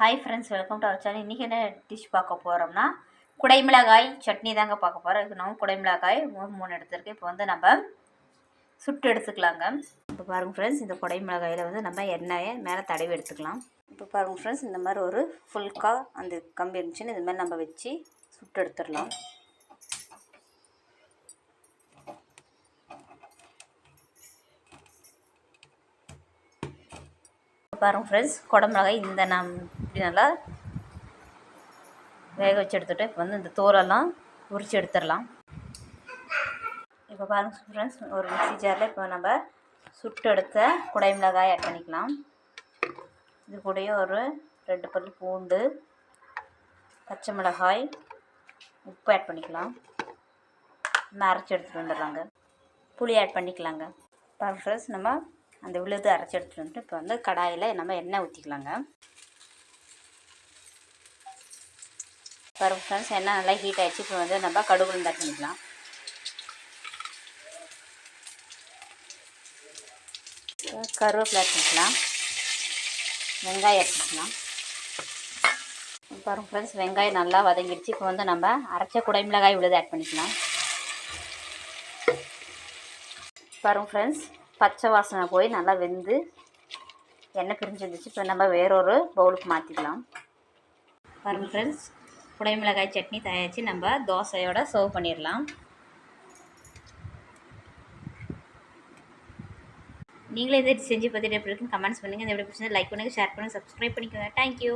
Hi friends welcome to our channel இன்றைக்கி என்ன dish பார்க்க போகிறோம்னா குடைமிளகாய் சட்னி தாங்க பார்க்க போகிறோம் இதுக்கு நம்ம குடைமிளகாய் மூணு மூணு எடுத்துருக்கு. இப்போ வந்து நம்ம சுட்டு எடுத்துக்கலாங்க. இப்போ பாருங்கள் ஃப்ரெண்ட்ஸ் இந்த குடைமிளகாயில் வந்து நம்ம எண்ணெயை மேலே தடவி எடுத்துக்கலாம். இப்போ பாருங்கள் ஃப்ரெண்ட்ஸ் இந்த மாதிரி ஒரு ஃபுல்கா அந்த கம்பி இருந்துச்சுன்னு இது மாதிரி நம்ம வச்சு சுட்டு எடுத்துடலாம். பாருங்கள் ஃப்ரெண்ட்ஸ் குடமிளகாய் இந்த நம் இப்படி நல்லா வேக வச்சு எடுத்துகிட்டு இப்போ வந்து இந்த தோலெல்லாம் உரித்து எடுத்துடலாம். இப்போ பாருங்கள் ஃப்ரெண்ட்ஸ் ஒரு மிக்சி ஜாரில் இப்போ நம்ம சுட்டு எடுத்த குடைமிளகாய் ஆட் பண்ணிக்கலாம். இது கூடயே ஒரு ரெண்டு பல் பூண்டு பச்சை மிளகாய் உப்பு ஆட் பண்ணிக்கலாம். நம்ம அரைச்சி எடுத்துகிட்டு வந்துடலாங்க. புளி ஆட் பண்ணிக்கலாங்க. பாருங்கள் ஃப்ரெண்ட்ஸ் நம்ம அந்த விழுது அரைச்சி எடுத்துகிட்டு வந்துட்டு இப்போ வந்து கடாயில் நம்ம எண்ணெய் ஊற்றிக்கலாங்க பாருங்கள் ஃப்ரெண்ட்ஸ் எண்ணெய் நல்லா ஹீட் ஆகிடுச்சு இப்போ வந்து நம்ம கடுகு உளுந்து ஆட் பண்ணிக்கலாம். கருவேப்பிலை ஆட் பண்ணிக்கலாம். வெங்காயம் ஆட் பண்ணிக்கலாம். பாருங்கள் ஃப்ரெண்ட்ஸ் வெங்காயம் நல்லா வதங்கிடுச்சு. இப்போ வந்து நம்ம அரைச்ச குடைமிளகாய் உள்ளது ஆட் பண்ணிக்கலாம். பாருங்கள் ஃப்ரெண்ட்ஸ் பச்சை வாசனை போய் நல்லா வெந்து எண்ணெய் பிரிஞ்சு வந்துச்சு. இப்போ நம்ம வேறொரு பவுலுக்கு மாற்றிக்கலாம் பாருங்கள் ஃப்ரெண்ட்ஸ் குடைமிளகாய் சட்னி தயாரித்து நம்ம தோசையோட சர்வ் பண்ணிடலாம். நீங்களே இதை செஞ்சு பார்த்துட்டு எப்படி இருக்குன்னு கமெண்ட்ஸ் பண்ணுங்கள் இந்த எப்படி பிடிச்சிருந்தா லைக் பண்ணுங்கள் ஷேர் பண்ணுங்கள் சப்ஸ்கிரைப் பண்ணிக்கோங்க. தேங்க்யூ